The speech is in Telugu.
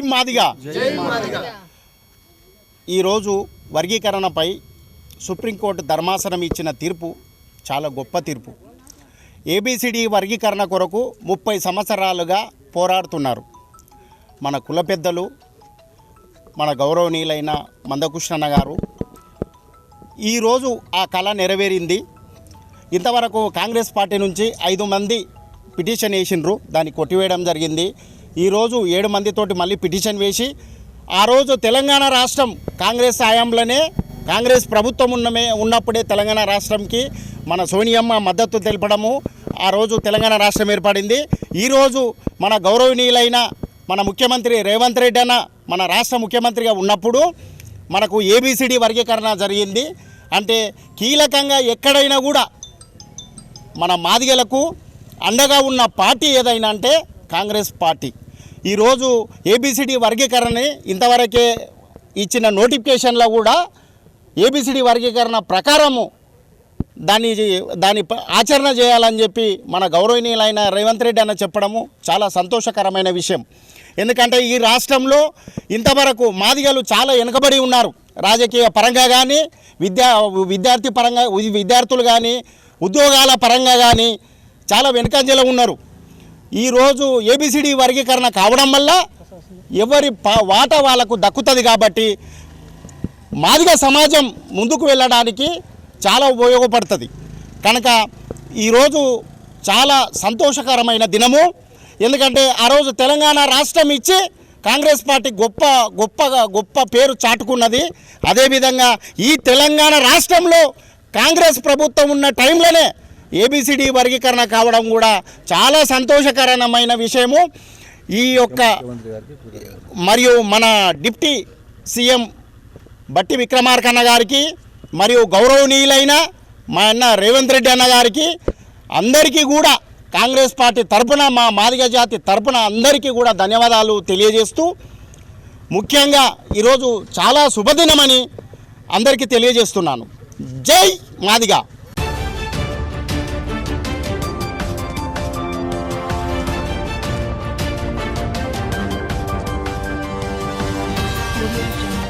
మాదిగా. ఈరోజు వర్గీకరణపై సుప్రీంకోర్టు ధర్మాసనం ఇచ్చిన తీర్పు చాలా గొప్ప తీర్పు. ఏబిసిడి వర్గీకరణ కొరకు ముప్పై సంవత్సరాలుగా పోరాడుతున్నారు. మన కుల పెద్దలు మన గౌరవనీయులైన మందకృష్ణన్న గారు. ఈరోజు ఆ కళ నెరవేరింది. ఇంతవరకు కాంగ్రెస్ పార్టీ నుంచి ఐదు మంది పిటిషన్ వేసిండ్రు. దాన్ని కొట్టివేయడం జరిగింది. ఈరోజు ఏడు మందితోటి మళ్ళీ పిటిషన్ వేసి ఆ రోజు తెలంగాణ రాష్ట్రం కాంగ్రెస్ హయాంలోనే కాంగ్రెస్ ప్రభుత్వం ఉన్నమే ఉన్నప్పుడే తెలంగాణ రాష్ట్రంకి మన సోనియమ్మ మద్దతు తెలపడము. ఆ రోజు తెలంగాణ రాష్ట్రం ఏర్పడింది. ఈరోజు మన గౌరవనీయులైన మన ముఖ్యమంత్రి రేవంత్ రెడ్డి అన్న మన రాష్ట్ర ముఖ్యమంత్రిగా ఉన్నప్పుడు మనకు ఏబిసిడి వర్గీకరణ జరిగింది. అంటే కీలకంగా ఎక్కడైనా కూడా మన మాదిగలకు అండగా ఉన్న పార్టీ ఏదైనా అంటే కాంగ్రెస్ పార్టీ. ఈరోజు ఏబిసిడి వర్గీకరణని ఇంతవరకే ఇచ్చిన నోటిఫికేషన్లో కూడా ఏబిసిడి వర్గీకరణ ప్రకారము దాన్ని దాని ఆచరణ చేయాలని చెప్పి మన గౌరవనీయులైన రేవంత్ రెడ్డి అన్న చెప్పడము చాలా సంతోషకరమైన విషయం. ఎందుకంటే ఈ రాష్ట్రంలో ఇంతవరకు మాదిగలు చాలా వెనుకబడి ఉన్నారు. రాజకీయ పరంగా కానీ విద్యా విద్యార్థి పరంగా విద్యార్థులు కానీ ఉద్యోగాల పరంగా కానీ చాలా వెనుకంజలో ఉన్నారు. ఈరోజు ఏబిసిడి వర్గీకరణ కావడం వల్ల ఎవరి పా- వాటా వాళ్ళకు దక్కుతుంది కాబట్టి మాదిగ సమాజం ముందుకు వెళ్ళడానికి చాలా ఉపయోగపడుతుంది. కనుక ఈరోజు చాలా సంతోషకరమైన దినము. ఎందుకంటే ఆ రోజు తెలంగాణ రాష్ట్రం ఇచ్చి కాంగ్రెస్ పార్టీ గొప్ప గొప్పగా గొప్ప పేరు చాటుకున్నది. అదేవిధంగా ఈ తెలంగాణ రాష్ట్రంలో కాంగ్రెస్ ప్రభుత్వం ఉన్న టైంలోనే ఏబిసిడి వర్గీకరణ కావడం కూడా చాలా సంతోషకరమైన విషయము. ఈ యొక్క మరియు మన డిప్టీ సీఎం బట్టి విక్రమార్కన్న గారికి మరియు గౌరవనీయులైన మా అన్న రేవంత్ రెడ్డి అన్న గారికి అందరికీ కూడా కాంగ్రెస్ పార్టీ తరపున మా మాదిగ జాతి తరపున అందరికీ కూడా ధన్యవాదాలు తెలియజేస్తూ ముఖ్యంగా ఈరోజు చాలా శుభదినమని అందరికీ తెలియజేస్తున్నాను. జై మాదిగా! Audio